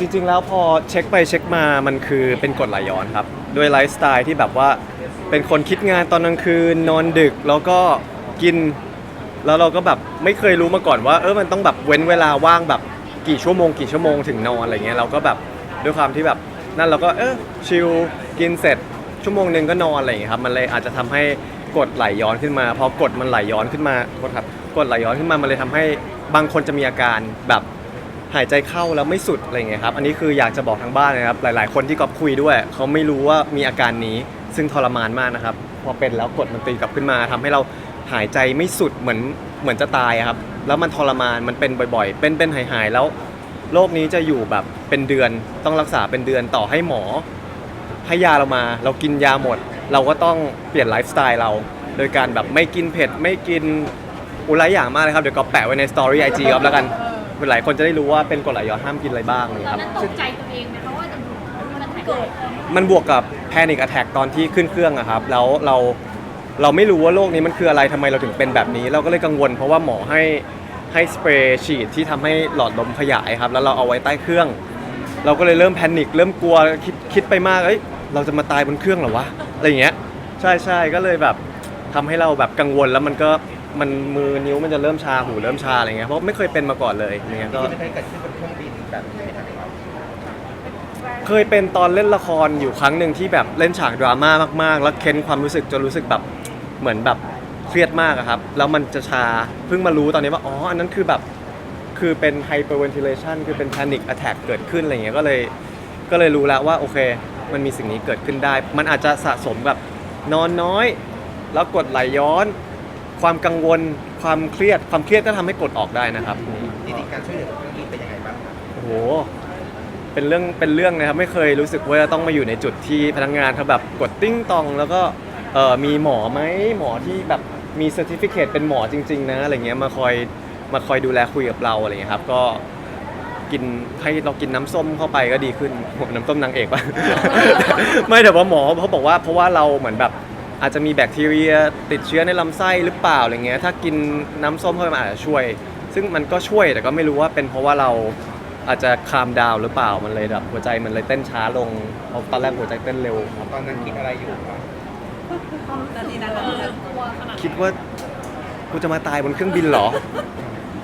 จริงๆ แล้วพอเช็คไปเช็คมามันคือเป็นกฎไหลย้อนครับ ด้วยไลฟ์สไตล์ที่แบบว่าเป็นคนคิดงานตอนกลางคืนนอนดึกแล้วก็กิน แล้วเราก็แบบไม่เคยรู้มาก่อนว่า เออมันต้องแบบเว้นเวลาว่างแบบกี่ชั่วโมงกี่ชั่วโมงถึงนอนอะไรเงี้ยเราก็แบบด้วยความที่แบบนั่นเราก็เออชิลกินเสร็จชั่วโมงหนึ่งก็นอนอะไรอย่างเงี้ยครับมันเลยอาจจะทำให้กดไหลย้อนขึ้นมาพอกดมันไหลย้อนขึ้นมาโทษครับกดไหลย้อนขึ้นมามันเลยทำให้บางคนจะมีอาการแบบ หายใจเข้าแล้วไม่สุดอะไรเงี้ยครับ อันนี้คืออยากจะบอกทางบ้านนะครับ หลาย ๆ คนที่กอบคุยด้วย เขาไม่รู้ว่ามีอาการนี้ ซึ่งทรมานมากนะครับ พอเป็นแล้วกดมันตีกลับขึ้นมาทำให้เราหายใจไม่สุดเหมือนเหมือนจะตายครับ แล้วมันทรมาน มันเป็นบ่อย ๆ เป็นเป็นหายหายๆแล้ว โรคนี้จะอยู่แบบเป็นเดือน ต้องรักษาเป็นเดือนต่อให้หมอ ให้ยาเรามา เรากินยาหมด เราก็ต้องเปลี่ยนไลฟ์สไตล์เรา โดยการแบบไม่กินเผ็ด ไม่กินอุไรอย่างมากเลยครับ เดี๋ยวก็แปะไว้ในสตอรี่ไอจีครับแล้วกัน หลายคนจะได้รู้ว่าเป็นกรดไหลย้อนห้ามกินอะไรบ้างนะตคอนรับ นั้นตกใจตัวเองไหมคะว่ามันเกิดมันบวกกับแพนิ c อ t แท c k ตอนที่ขึ้นเครื่องอะครับแล้วเราเราไม่รู้ว่าโรคนี้มันคืออะไรทำไมเราถึงเป็นแบบนี้ เราก็เลยกังวลเพราะว่าหมอให้ให้สเปรย์ฉีดที่ทำให้หลอดลมขยายครับ แล้วเราเอาไว้ใต้เครื่อง เราก็เลยเริ่มแพนิคเริ่มกลัวคิดคิดไปมากเอ้ยเราจะมาตายบนเครื่องเหรอวะอะไรอย่างเงี้ยใช่ใช่ก็เลยแบบทำให้เราแบบกังวลแล้วมันก็ มันมือนิ้วมันจะเริ่มชาหูเริ่มชาอะไรเงี้ยเพราะไม่เคยเป็นมาก่อนเลยอย่างเงี้ยก็ ที่ไม่เคยเกิดขึ้นบนเครื่องบินแบบนี้ไม่ทันครับเคยเป็นตอนเล่นละครอยู่ครั้งหนึ่งที่แบบเล่นฉากดราม่ามากๆ แล้วเค้นความรู้สึกจนรู้สึกแบบเหมือนแบบเครียดมากอะครับ แล้วมันจะชาเพิ่งมารู้ตอนนี้ว่าอ๋ออันนั้นคือแบบคือเป็น hyperventilation คือเป็น panic attack เกิดขึ้นอะไรเงี้ยก็เลยก็เลยรู้แล้วว่าโอเค มันมีสิ่งนี้เกิดขึ้นได้ มันอาจจะสะสมแบบนอนน้อย แล้วกดไหลย้อน ความกังวลความเครียดความเครียดก็ทำให้กดออกได้นะครับจริงๆการช่วยเหลือเครื่องบินเป็นยังไงบ้างครับโอ้โห เป็นเรื่อง เป็นเรื่องนะครับ ไม่เคยรู้สึกว่าจะต้องมาอยู่ในจุดที่พนักงานเขาแบบกดติ้งตอง แล้วก็เอ่อมีหมอไหมหมอที่แบบมีเซอร์ติฟิเคเป็นหมอจริง ๆ นะอะไรเงี้ยมาคอยมาคอยดูแลคุยกับเราอะไรเงี้ยครับ ก็กินให้เรากินน้ำส้มเข้าไปก็ดีขึ้น น้ำส้มนางเอกปะ ไม่แต่ว่าหมอเขาบอกว่าเพราะว่าเราเหมือนแบบ อาจจะมีแบคทีเรียติดเชื้อในลำไส้หรือเปล่าอะไรเงี้ยถ้ากินน้ำส้มเข้าไปมันอาจจะช่วย ซึ่งมันก็ช่วยแต่ก็ไม่รู้ว่าเป็นเพราะว่าเราอาจจะคามดาวหรือเปล่ามันเลยแบบหัวใจมันเลยเต้นช้าลงเพราะตอนแรกหัวใจเต้นเร็วครับตอนนั้นคิดอะไรอยู่ครับนาทีนั้นเอเราอกลัวขนาดคิดว่ากูจะมาตายบนเครื่องบินเหรอ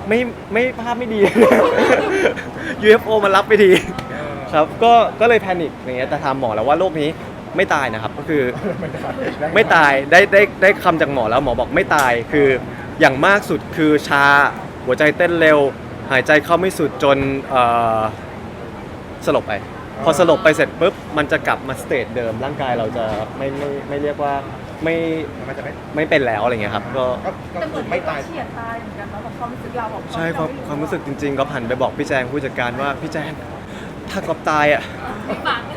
ไม่ไม่ภาพไม่ดี UFO มารับไปที ครับก็ก็เลยแพนิคอย่างเงี้ยแต่ถามหมอแล้วว่าโรคนี้ ไม่ตายนะครับก็คือไม่ตายได้ได้ได้คำจากหมอแล้วหมอบอกไม่ตายคืออย่างมากสุดคือชาหัวใจเต้นเร็ว หายใจเข้าไม่สุดจนเอ่อสลบไป พอสลบไปเสร็จปุ๊บมันจะกลับมาสเตจเดิม ร่างกายเราจะไม่ไม่ไม่เรียกว่าไม่มันจะไม่ไม่เป็นแล้วอะไรเงี้ยครับก็ก็ก็คือไม่ตายเฉียดตายเหมือนกันแล้วแบบความรู้สึกเราแบบใช่ความความรู้สึกจริงๆก็ผ่านไปบอกพี่แจงผู้จัดการว่าพี่แจงถ้ากอบตายอะปากยัง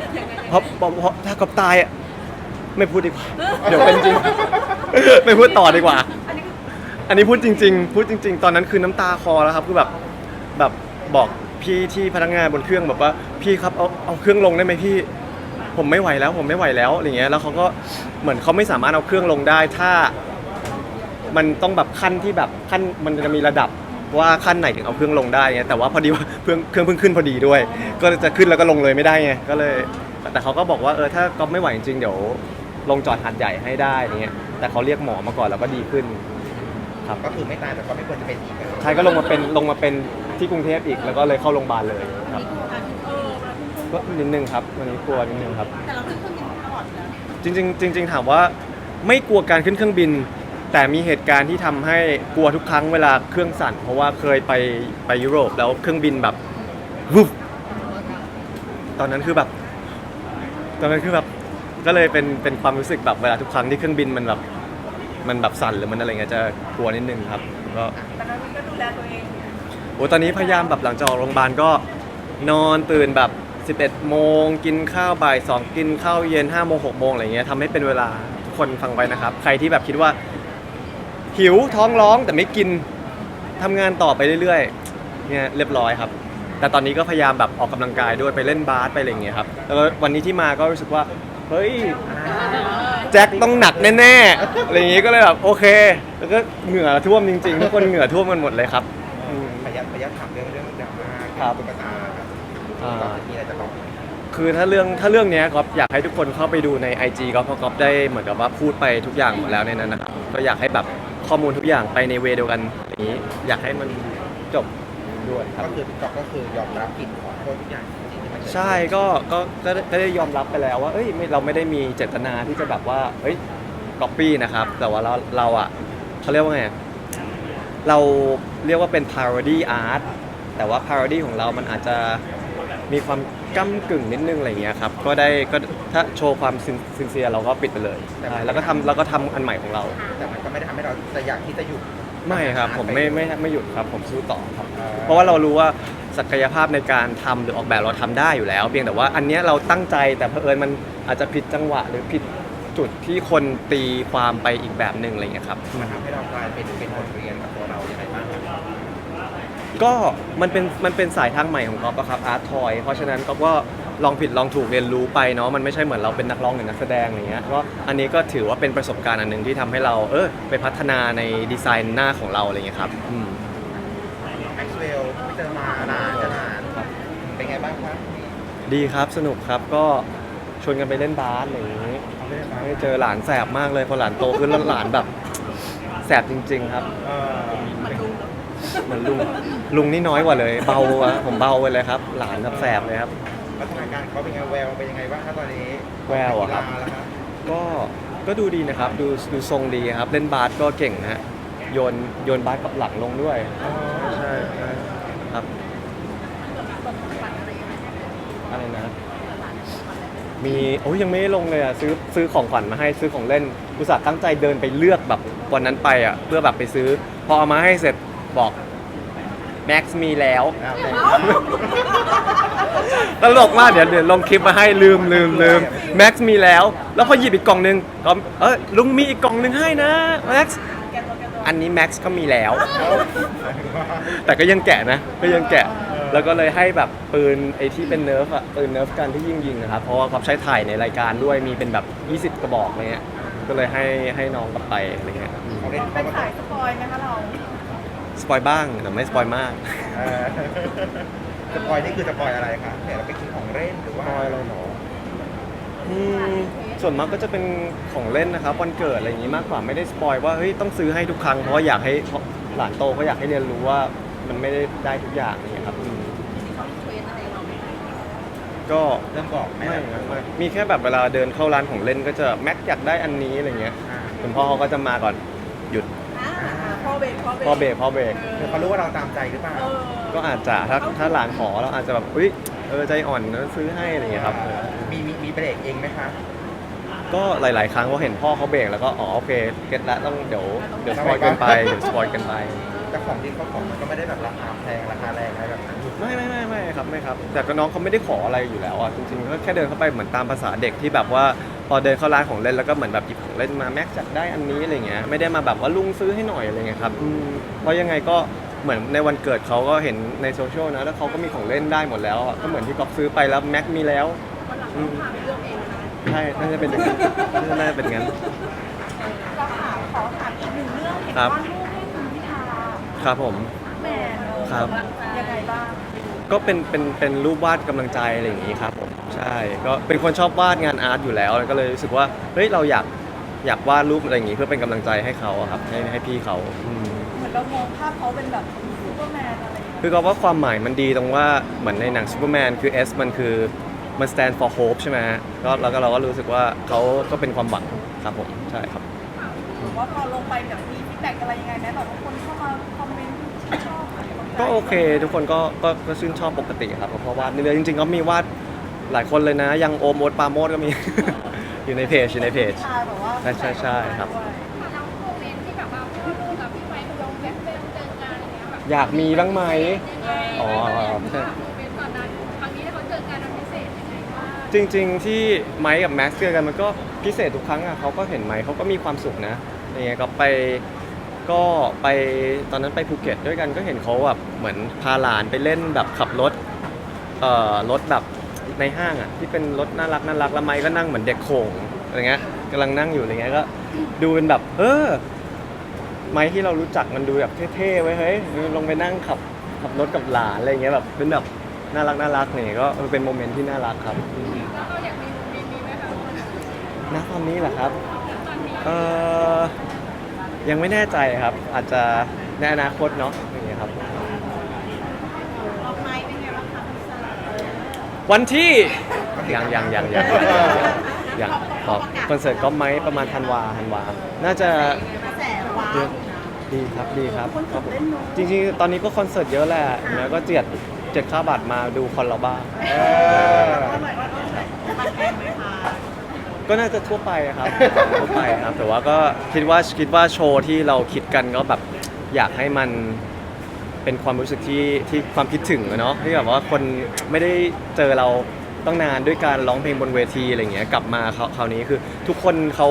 ไงยังไง เพราะเพราะเพราะถ้ากอบตายอะไม่พูดดีกว่า เดี๋ยวเป็นจริง ไม่พูดต่อดีกว่า อันนี้คืออันนี้พูดจริง ๆ พูดจริง ๆ ตอนนั้นคือน้ำตาคลอแล้วครับ คือแบบแบบบอกพี่ที่พนักงานบนเครื่องแบบว่าพี่ครับเอาเอาเครื่องลงได้ไหมพี่ ผมไม่ไหวแล้ว ผมไม่ไหวแล้วอะไรเงี้ยแล้วเขาก็เหมือนเขาไม่สามารถเอาเครื่องลงได้ ถ้า มันต้องแบบขั้นที่แบบขั้นมันจะมีระดับว่าขั้นไหนถึงเอาเครื่องลงได้ไงแต่ว่าพอดีว่าเครื่องเครื่องเพิ่งขึ้นพอดีด้วย ก็จะขึ้นแล้วก็ลงเลยไม่ได้ไงก็เลย แต่เขาก็บอกว่าเออถ้าก็ไม่ไหวจริงๆเดี๋ยวลงจอดหัดใหญ่ให้ได้อะไรเงี้ยแต่เขาเรียกหมอมาก่อนแล้วก็ดีขึ้นครับก็คือไม่ตายแต่ก็ไม่ควรจะเป็นอีกอะใช่ก็ลงมาเป็นลงมาเป็นที่กรุงเทพอีกแล้วก็เลยเข้าโรงพยาบาลเลยครับเออเวลาขึ้นเครื่องก็นิดนึงครับวันนี้กลัวนิดนึงครับ แต่เราขึ้นเครื่องบินตลอดนะจริงๆจริงๆถามว่าไม่กลัวการขึ้นเครื่องบิน แต่มีเหตุการณ์ที่ทำให้กลัวทุกครั้งเวลาเครื่องสั่น เพราะว่าเคยไปไปยุโรปแล้วเครื่องบินแบบวุบตอนนั้นคือแบบ ตอนนั้นคือแบบก็เลยเป็นเป็นความรู้สึกแบบเวลาทุกครั้งที่เครื่องบินมันแบบมันแบบสั่นหรือมันอะไรเงี้ยจะกลัวนิดนึงครับก็แต่ตอนนี้ก็ดูแลตัวเองโอ้ตอนนี้พยายามแบบหลังจากออกโรงพยาบาลก็นอนตื่นแบบ 11 โมง กินข้าวบ่าย 2 กินข้าวเย็น5โมง6โมงอะไรเงี้ยทำให้เป็นเวลาทุกคนฟังไว้นะครับ ใครที่แบบคิดว่า หิวท้องร้องแต่ไม่กินทำงานต่อไปเรื่อยๆเนี่ยเรียบร้อยครับ แต่ตอนนี้ก็พยายามแบบออกกำลังกายด้วยไปเล่นบาสไปอะไรอย่างเงี้ยครับแล้วก็วันนี้ที่มาก็รู้สึกว่าเฮ้ยแจ็คต้องหนักแน่ๆอะไรอย่างงี้ก็เลยแบบโอเค แล้วก็เหงื่อท่วมจริงๆทุกคนเหงื่อท่วมกันหมดเลยครับอืมพยายามพยายามถามเรื่องเรื่องดราม่าครับตุ๊กตาครับอ่าก็มีอะไรจะบอกคือถ้าเรื่องถ้าเรื่องเนี้ยก๊อฟอยากให้ทุกคนเข้าไปดูใน IG ก๊อฟเพราะก๊อฟได้เหมือนกับว่าพูดไปทุกอย่างหมดแล้วในนั้นนะครับก็อยากให้แบบข้อมูลทุกอย่างไปในเวย์เดียวกันอย่างนี้ อยากให้มันจบ ด้วยครับ ก็คือพี่ก๊อฟก็คือยอมรับผิดขอโทษทุกอย่างจริงๆที่มันเกิดขึ้นใช่ ก็ ก็ ก็ได้ก็ได้ยอมรับไปแล้วว่า เอ้ยไม่เราไม่ได้มีเจตนาที่จะแบบว่า เฮ้ยก๊อปปี้นะครับ แต่ว่าเรา เราอะเขาเรียกว่าไง เราเรียกว่าเป็น parody art แต่ว่า parody ของเรามันอาจจะมีความก้ากึ่งนิดนึงอะไรอย่างเงี้ยครับ ก็ได้ ก็ถ้าโชว์ความซินเซียเราก็ปิดไปเลยใช่แล้วก็ทำแล้วก็ทำอันใหม่ของเรา แต่มันก็ไม่ได้ทำให้เราจะอยากที่จะหยุด ไม่ครับผมไม่ไม่ไม่หยุดครับผมสู้ต่อครับอ่าเพราะว่าเรารู้ว่าศักยภาพในการทำหรือออกแบบเราทำได้อยู่แล้ว เพียงแต่ว่าอันเนี้ยเราตั้งใจแต่เผอิญมันอาจจะผิดจังหวะ หรือผิดจุดที่คนตีความไปอีกแบบหนึ่งอะไรอย่างเงี้ยครับ มันทำให้เรากลายเป็นเป็นบทเรียนกับตัวเราอย่างไรบ้างครับก็มันเป็นมันเป็นสายทางใหม่ของก๊อฟอะครับอาร์ตทอยเพราะฉะนั้นก๊อฟก็ ลองผิดลองถูกเรียนรู้ไปเนาะมันไม่ใช่เหมือนเราเป็นนักร้องหรือนักแสดงอย่างเงี้ยก็อันนี้ก็ถือว่าเป็นประสบการณ์อันหนึ่งที่ทำให้เราเออไปพัฒนาในดีไซน์หน้าของเราอะไรอย่างเงี้ยครับอืม แม็กซ์เวลไม่เจอมานานจะนานครับเป็นไงบ้างครับดีครับสนุกครับก็ชวนกันไปเล่นบาสอะไรอย่างงี้เอาไม่ได้มาไม่เจอหลานแสบมากเลยพอหลานโตขึ้นแล้วหลานแบบแสบจริง ๆ ครับ เออเหมือนลุงลุงนี่น้อยกว่าเลย เบาอะผมเบาไปเลยครับ หลานแบบแสบเลยครับ พัฒนาการเขาเป็นไงแววเป็นยังไงบ้างครับตอนนี้แววอะครับ กีฬาแล้วครับก็ก็ดูดีนะครับ ดูดูทรงดีครับ เล่นบาสก็เก่งนะฮะโยนโยนบาสกับหลังลงด้วยอ๋อใช่ใช่ครับอะไรนะ มีโอ้ยยังไม่ได้ลงเลยอะซื้อซื้อของขวัญมาให้ซื้อของเล่นอุตส่าห์ตั้งใจเดินไปเลือกแบบวันนั้นไปอะเพื่อแบบไปซื้อ พอเอามาให้เสร็จบอกแม็กซ์มีแล้ว อะแต่ ตลกมากเดี๋ยวเดี๋ยวลงคลิปมาให้ลืมลืมลืมแม็กซ์มีแล้ว แล้วพอหยิบอีกกล่องหนึงก็เออลุงมีอีกกล่องหนึงให้นะแม็กซ์อันนี้แม็กซ์ก็มีแล้ว แต่ก็ยังแกะนะ ก็ยังแกะ แล้วก็เลยให้แบบปืนไอ้ที่เป็นเนิร์ฟอะปืนเนิร์ฟกันที่ยิงยิงๆนะครับ เพราะว่าเขาใช้ถ่ายในรายการด้วยมีเป็นแบบ 20 กระบอกอะไรเงี้ย ก็เลยให้ให้น้องกลับไปอะไรเงี้ยเขาเล่นเป็นสายสปอยไหมคะเราสปอยบ้างแต่ไม่สปอยมาก เออ สปอยนี่คือสปอยอะไรคะเนี่ยเราไปกินของเล่นหรือว่าสปอยอะไรหรออืมส่วนมากก็จะเป็นของเล่นนะครับวันเกิดอะไรอย่างงี้มากกว่าไม่ได้สปอยว่าเฮ้ยต้องซื้อให้ทุกครั้งเพราะว่าอยากให้หลานโตก็อยากให้เรียนรู้ว่ามันไม่ได้ได้ทุกอย่างอย่างเงี้ยครับอืมก็เริ่มบอกไหมไม่นะไม่มีแค่แบบเวลาเดินเข้าร้านของเล่นก็จะแม็กอยากได้อันนี้อะไรเงี้ยอ่าคุณพ่อเขาก็จะมาก่อนหยุด พ่อเบรกพ่อเบรกพ่อเบรกพ่อเบรกคือเขารู้ว่าเราตามใจหรือเปล่าเออก็อาจจะถ้าถ้าหลานขอเราอาจจะแบบอุ้ยเออใจอ่อนนะซื้อให้อะไรเงี้ยครับ มีมีมีเบรกเองไหมคะก็หลาย ๆ ครั้งพอเห็นพ่อเขาเบรกแล้วก็อ๋อโอเคเก็ตละต้องเดี๋ยวเดี๋ยวสปอยกันไปเดี๋ยวสปอยกันไปแต่ของที่เขาของมันก็ไม่ได้แบบราคาแพงราคาแรงอะไรแบบนั้นไม่ไม่ไม่ไม่ครับไม่ครับ แต่ก็น้องเขาไม่ได้ขออะไรอยู่แล้วอะจริงๆก็แค่เดินเข้าไปเหมือนตามภาษาเด็กที่แบบว่าพ อเดินเข้าร้านของเล่นแล้วก็เหมือนแบบหยิบของเล่นมาแม็กจัดได้อันนี้อะไรเงี้ยไม่ได้มาแบบว่าลุงซื้อให้หน่อยอะไรเงี้ยครับอืมเพราะยังไงก็เหมือนในวันเกิดเขาก็เห็นในโซเชียลนะแล้วเขาก็มีของเล่นได้หมดแล้วอะก็เหมือนที่ก๊อฟซื้อไปแล้วแม็กมีแล้วอืมใช่น่าจะเป็นอย่างนั้นน่าจะเป็นอย่างนั้น เราถามขอถามอีกหนึ่งเรื่องเห็นครับ ว่าลูกให้คุณพิธาครับผมแมนเออครับ ยังไงบ้าง ก็เป็นเป็นเป็นรูปวาดกำลังใจอะไรอย่างนี้ครับผมใช่ก็เป็นคนชอบวาดงานอาร์ตอยู่แล้วแล้วก็เลยรู้สึกว่าเฮ้ยเราอยากอยากวาดรูปอะไรอย่างนี้ เพื่อเป็นกำลังใจให้เขาอะครับให้ให้พี่เขาอืม เหมือนเรามองภาพเขาเป็นแบบซูเปอร์แมนอะไรอย่างเงี้ยคือก็ว่าความหมายมันดีตรงว่าเหมือนในหนังซูเปอร์แมนคือ S มันคือมัน stand for hope ใช่ไหมฮะก็แล้วก็เราก็รู้สึกว่าเขาก็เป็นความหวังครับผมใช่ครับ หรือว่าพอลงไปแบบมีฟีดแบ็กอะไรยังไงไหมแบบว่าคนเข้ามาคอมเมนต์ชื่นชอบ ก็โอเค ทุกคนก็ก็ก็ชื่นชอบปกติครับเพราะวาดเรื่อยๆจริง ๆ ก็มีวาดหลายคนเลยนะ ยังโอมโอตปาโมดก็มี อยู่ในเพจอยู่ในเพจใช่แบบว่าใช่ใช่ใช่ครับด้วยเราโมเมนต์ที่แบบว่าพ่อลูกกับพี่ไมค์ลงแบ็คเฟลเจอกันอะไรเงี้ยแบบอยากมีบ้างไหม ยังไงอ๋อโมเมนต์ตอนนั้นครั้งนี้ที่เขาเจอกันมันพิเศษยังไงบ้างจริง ๆ ที่ไมค์กับแม็กซ์เจอกันมันก็พิเศษทุกครั้งอะเขาก็เห็นไมค์เขาก็มีความสุขนะอย่างเงี้ยก็ไป ก็ไปตอนนั้นไปภูเก็ตด้วยกันก็เห็นเขาแบบเหมือนพาหลานไปเล่นแบบขับรถเอ่อรถแบบในห้างอะที่เป็นรถน่ารักน่ารักแล้วไมค์ก็นั่งเหมือนเด็กโขงอะไรเงี้ยกำลังนั่งอยู่อะไรเงี้ยก็ดูเป็นแบบ เออ ไมค์ที่เรารู้จักมันดูแบบเท่ๆไว้ยเฮ้ยลงไปนั่งขับขับรถกับหลานอะไรเงี้ยแบบเป็นแบบน่ารักน่ารักเนี่ยก็เออเป็นโมเมนต์ที่น่ารักครับแล้วก็อยากมีมีมีไหมคะณตอนนี้เหรอครับเออ ยังไม่แน่ใจครับ อาจจะในอนาคตเนาะอย่างเงี้ยครับ ออกไม้เป็นไงบ้างคะคุณสาววันที่ยังยังยังยังยังขอคอนเสิร์ตก็ไหมประมาณธันวาธันวา น่าจะกระแสว้าเดืวอนดีครับดีครับครับผมจริงๆ ตอนนี้ก็คอนเสิร์ตเยอะแหละแล้วก็เจียดเจ็ดค่าบัตรมาดูคอนเราบ้าง เออมันแพงไหมคะ ก็น่าจะทั่วไปครับ ทั่วไปครับ แต่ว่าก็คิดว่าคิดว่าโชว์ที่เราคิดกันก็แบบอยากให้มันเป็นความรู้สึกที่ที่ความคิดถึงอะเนาะที่แบบว่าคนไม่ได้เจอเราต้องนานด้วยการร้องเพลงบนเวทีอะไรเงี้ยกลับมาคราวคราวนี้คือทุกคนเขา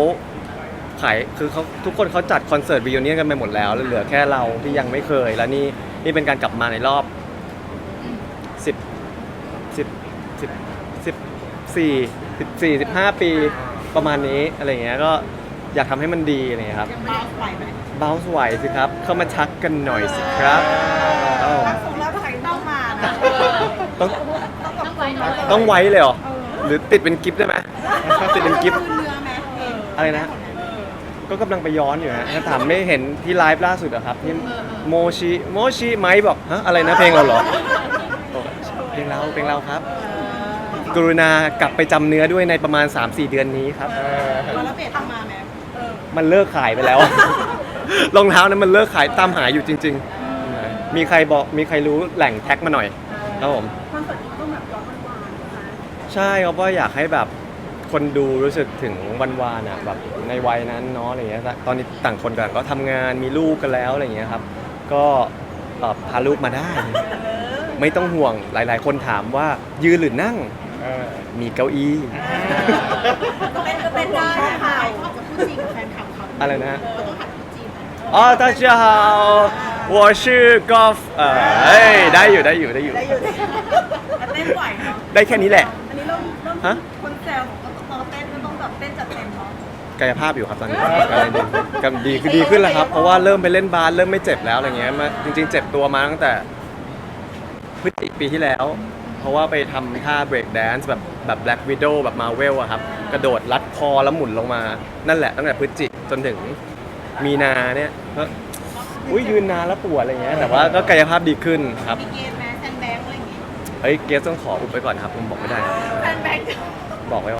ขายคือเขาทุกคนเขาจัดคอนเสิร์ตวิวเนียกันไปหมดแล้วแล้วเหลือแค่เราที่ยังไม่เคย แล้วนี่นี่เป็นการกลับมาในรอบสิบสิบสิบสิบสี่สิบสี่สิบห้าปี ประมาณนี้อะไรเงี้ยก็อยากทำให้มันดีอะไรเงี้ยครับยังบ้าไหวไหมบ้าไหวสิครับ เข้ามาทักกันหน่อยสิครับเอ้ารักสงรักใครต้องมานะต้องต้องไว้หน่อยต้องไว้เลยเหรอหรือติดเป็นกิฟต์ได้ไหมติดเป็นกิฟต์ คือเนื้อไหมเอออะไรนะ ก็กำลังไปย้อนอยู่ฮะถ้าถามไม่เห็นที่ไลฟ์ล่าสุดอะครับที่โมชิโมชิไมค์บอกฮะอะไรนะเพลงเราเหรอบอกเพลงเราเพลงเราครับ กรุณากลับไปจำเนื้อด้วยในประมาณ 3-4 เดือนนี้ครับเออมาแล้วเบสทำมาไหมเออมันเลิกขายไปแล้ว รองเท้านั้นมันเลิกขายตามหาอยู่จริง ๆ มีใครบอกมีใครรู้แหล่งแท็กมาหน่อยครับผมคอนเสิร์ตนี้ต้องแบบย้อนหวานๆนะคะใช่ครับว่าอยากให้แบบคนดูรู้สึกถึงวันวานอะแบบในวัยนั้นเนาะอะไรเงี้ยตอนนี้ต่างคนต่างก็ทำงานมีลูกกันแล้วอะไรเงี้ยครับ ก็เอ่อพาลูกมาได้ ไม่ต้องห่วงหลาย ๆ คนถามว่ายืนหรือนั่ง เออ มีเก้าอี้ ก็เป็นก็เป็นได้ค่ะเขาจะพูดจริงกับแฟนคลับเขา อะไรนะ เขาต้องหัดพูดจริง อ๋อ大家好我是 golf เออเอ้ยได้อยู่ได้อยู่ได้อยู่ ได้อยู่ได้เต้นไหวเนาะ ได้แค่นี้แหละ อันนี้เริ่มเริ่ม ฮะ คนแซวบอกว่าเราเต้นก็ต้องแบบเต้นจัดเต็มเนาะ กายภาพอยู่ครับตอนนี้กำลังดีกำลังดีคือดีขึ้นแล้วครับ เพราะว่าเริ่มไปเล่นบาสเริ่มไม่เจ็บแล้วอะไรเงี้ยมาจริง ๆ เจ็บตัวมาตั้งแต่พฤศจิกปีที่แล้ว เพราะว่าไปทำท่า break dance แบบแบบ black widow แบบมาเวลอะครับ กระโดดรัดคอแล้วหมุนลงมา นั่นแหละตั้งแต่พฤศจิกจนถึงมีนาเนี่ยก็อุ้ยยืนนานแล้วปวดอะไรเงี้ยแต่ว่าก็กายภาพดีขึ้นครับมีเกมไหมแซนแบงค์อะไรอย่างงี้เฮ้ยเกสต้องขออุบไว้ก่อนครับผมบอกไม่ได้แซนแบงค์ บอกไว้ว่า